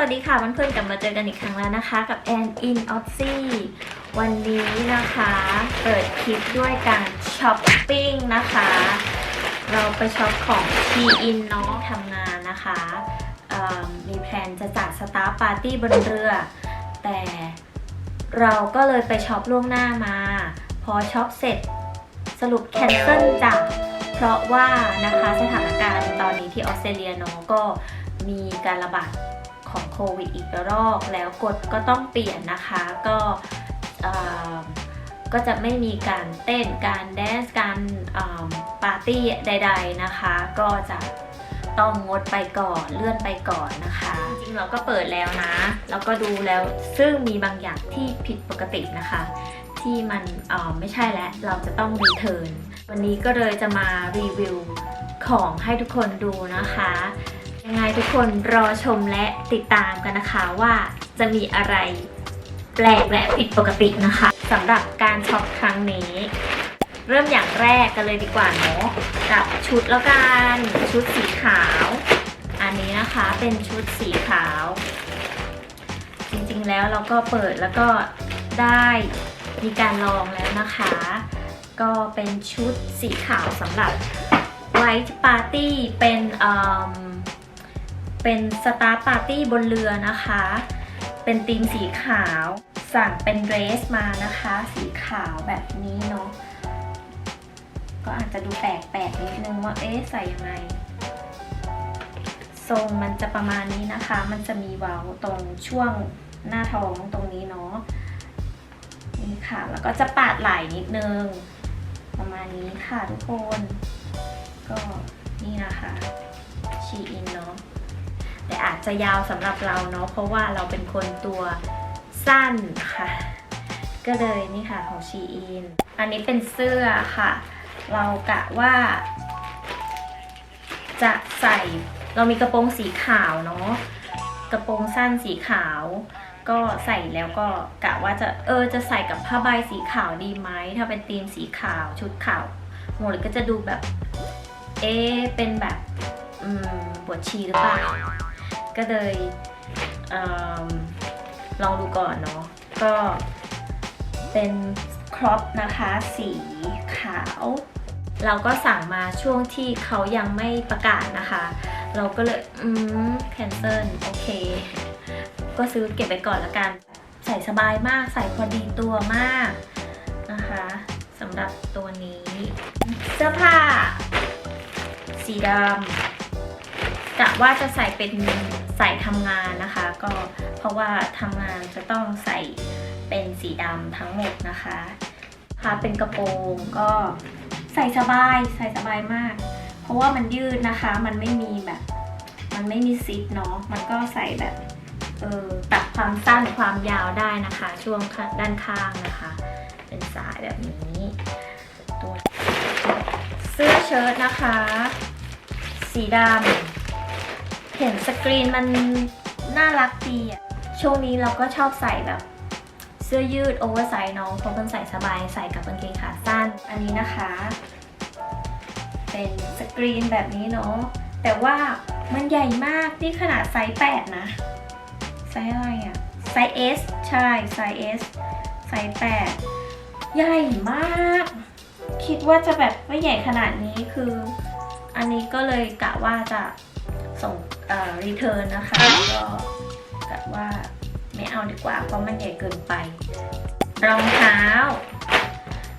สวัสดีค่ะเพื่อนๆกลับมาเจอกันอีกครั้งแล้วนะคะ กับแอนอินออ z ซี่วันนี้นะคะเปิดคลิปด้วยการช้อปปิ้งนะคะ เราไปช็อปของ T in เนาะทำงานนะคะมีแพลนจะจัดสตาร์ปาร์ตี้บนเรือ แต่เราก็เลยไปช็อปล่วงหน้ามา พอช็อปเสร็จสรุปแคนเซิลจ้ะเพราะว่านะคะสถานการณ์ตอนนี้ที่ออสเตรเลียเนาะก็มีการระบาด ของโควิดอีกระลอกแล้วกฎก็ต้องเปลี่ยนนะคะ ก็ก็จะไม่มีการเต้นการแดนซ์การปาร์ตี้ใด ๆนะคะ ก็จะต้องงดไปก่อนเลื่อนไปก่อนนะคะจริงเราก็เปิดแล้วนะ แล้วก็ดูแล้วซึ่งมีบางอย่างที่ผิดปกตินะคะ ที่มันไม่ใช่แล้วเราจะต้องรีเทิร์นวันนี้ก็เลยจะมารีวิวของให้ทุกคนดูนะคะ ยังไงทุกคนรอชมและติดตามกันนะคะว่าจะมีอะไรแปลกและผิดปกตินะคะสำหรับการช็อปครั้งนี้ เริ่มอย่างแรกกันเลยดีกว่าเนาะกับชุดแล้วกันชุดสีขาว อันนี้นะคะเป็นชุดสีขาว จริงๆแล้วเราก็เปิดแล้วก็ได้มีการลองแล้วนะคะ ก็เป็นชุดสีขาวสำหรับ White Party เป็นเอิ่ม เป็นสตาร์ปาร์ตี้บนเรือนะคะ เป็นธีมสีขาว สั่งเป็นเดรสมานะคะ สีขาวแบบนี้เนาะ ก็อาจจะดูแปลกๆนิดนึงว่าเอ๊ะใส่ยังไงทรงมันจะประมาณนี้นะคะ มันจะมีเว้าตรงช่วงหน้าท้องตรงนี้เนาะ นี่ค่ะ แล้วก็จะปาดไหล่นิดนึง ประมาณนี้ค่ะทุกคน ก็นี่นะคะ ชีอินเนาะ แต่อาจจะยาวสำหรับเราเนาะเพราะว่าเราเป็นคนตัวสั้นค่ะ ก็เลยนี่ค่ะของชีอินอันนี้เป็นเสื้อค่ะ เรากะว่า จะใส่เรามีกระโปรงสีขาวเนาะกระโปรงสั้นสีขาว ก็ใส่แล้วก็กะว่าจะเออจะใส่กับผ้าใบสีขาวดีไหมถ้าเป็นธีมสีขาวชุดขาวหมดก็จะดูแบบ เอ๊เป็นแบบอืมบวชชีหรือเปล่า ก็เลยเอลองดูก่อนเนาะก็เป็นครอปนะคะ สีขาว เราก็สั่งมาช่วงที่เขายังไม่ประกาศนะคะ เราก็เลย อืมแคนเซิลโอเค ก็ซื้อเก็บไปก่อนละกัน ใส่สบายมากใส่พอดีตัวมากนะคะสำหรับตัวนี้ เสื้อผ้า สีดำกะว่าจะใส่เป็น ใส่ทำงานนะคะ ก็เพราะว่าทำงานจะต้องใส่เป็นสีดำทั้งหมดนะคะค่ะเป็นกระโปรงก็ใส่สบายใส่สบายมาก เพราะว่ามันยืดนะคะ มันไม่มีแบบ มันไม่มีซิปเนาะมันก็ใส่แบบเออตัดความสั้นความยาวได้นะคะ ช่วงด้านข้างนะคะ เป็นสายแบบนี้ตัวเสื้อเชิ้ตนะคะ สีดำ เห็นสกรีนมันน่ารักดีอะช่วงนี้เราก็ชอบใส่แบบเสื้อยืดโอเวอร์ไซส์น้องเพราะมันใส่สบายใส่กับกางเกงขาสั้น อันนี้นะคะ เป็นสกรีนแบบนี้เนาะแต่ว่ามันใหญ่มากนี่ขนาดไซส์ 8 นะ ไซส์อะไรอะไซส์ S ใช่ ไซส์ S ไซส์ 8 ใหญ่มาก คิดว่าจะแบบไม่ใหญ่ขนาดนี้คือ อันนี้ก็เลยกะว่าจะส่ง รีเทิร์นนะคะ ก็กะว่าไม่เอาดีกว่า เพราะมันใหญ่เกินไป รองเท้า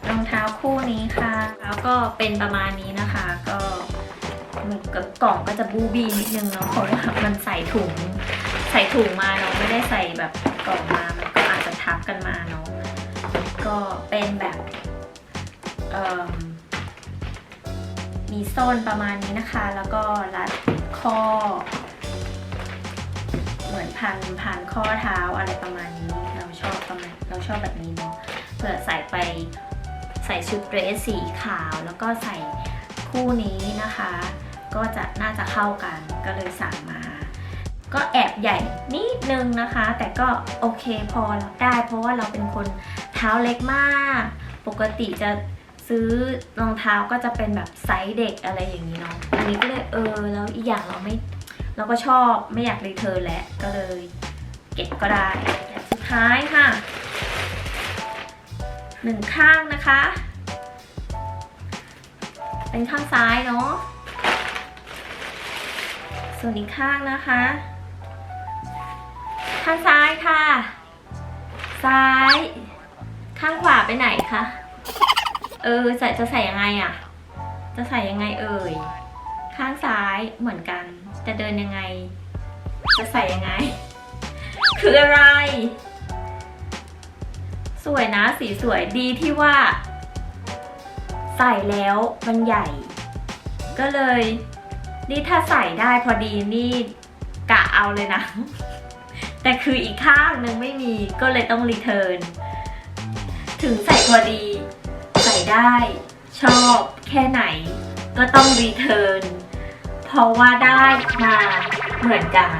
รองเท้าคู่นี้ค่ะ แล้วก็เป็นประมาณนี้นะคะ ก็มันก็กล่องก็จะบูบีนิดนึงเนาะเพราะว่ามันใส่ถุง ใส่ถุงมาเนาะไม่ได้ใส่แบบกล่องมามันก็อาจจะทับกันมาเนาะก็เป็นแบบเอ่อมีโซนประมาณนี้นะคะ แล้วก็รัด ข้อ เหมือนพันพันข้อเท้าอะไรประมาณนี้ เราชอบประมาณเราชอบแบบนี้เนาะเผื่อใส่ไปใส่ชุดเดรสสีขาว แล้วก็ใส่คู่นี้นะคะ ก็จะน่าจะเข้ากันก็เลยสั่งมา ก็แอบใหญ่นิดนึงนะคะ แต่ก็โอเคพอรับได้ เพราะว่าเราเป็นคนเท้าเล็กมาก ปกติจะ ซื้อรองเท้าก็จะเป็นแบบไซส์เด็กอะไรอย่างนี้เนาะอันนี้ก็เลยเออแล้วอีกอย่างเราไม่แล้วก็ชอบไม่อยากรีเทิร์นแล้วก็เลยเก็บก็ได้สุดท้ายค่ะหนึ่งข้างนะคะ เป็นข้างซ้ายเนาะส่วนอีกข้างนะคะ ข้างซ้ายค่ะ ซ้าย ข้างขวาไปไหนคะ เออใส่จะใส่ยังไงอะจะใส่ยังไงเอ่ย ข้างซ้ายเหมือนกัน จะเดินยังไง จะใส่ยังไง คืออะไร สวยนะสีสวยดีที่ว่า ใส่แล้วมันใหญ่ ก็เลย นี่ถ้าใส่ได้พอดีนี่กะเอาเลยนะ แต่คืออีกข้างนึงไม่มีก็เลยต้องรีเทิร์นถึงใส่พอดี ได้ ชอบแค่ไหน ก็ต้องรีเทิร์นเพราะว่าได้มาเหมือนกัน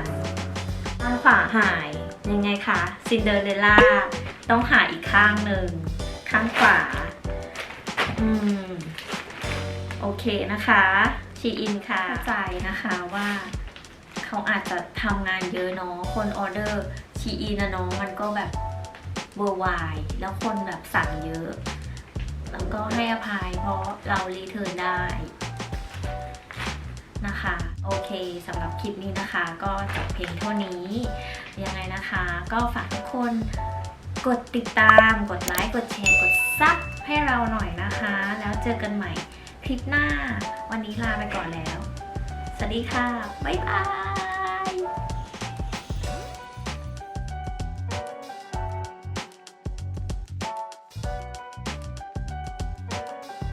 ข้างขวาหายยังไงคะซินเดอเรลล่าต้องหาอีกข้างหนึ่งข้างขวาอืมโอเคนะคะชีอินค่ะเข้าใจนะคะว่าเขาอาจจะทำงานเยอะเนาะคนออเดอร์ชีอินนะเนาะมันก็แบบเวอร์ไวแล้วคนแบบสั่งเยอะ แล้วก็ให้อภัยเพราะเรารีเทิร์นได้นะคะ โอเคสำหรับคลิปนี้นะคะ ก็จบเพียงเท่านี้ยังไงนะคะ ก็ฝากทุกคนกดติดตาม กดไลค์ กดแชร์ กดซับให้เราหน่อยนะคะ แล้วเจอกันใหม่คลิปหน้า วันนี้ลาไปก่อนแล้ว สวัสดีค่ะ บ๊ายบาย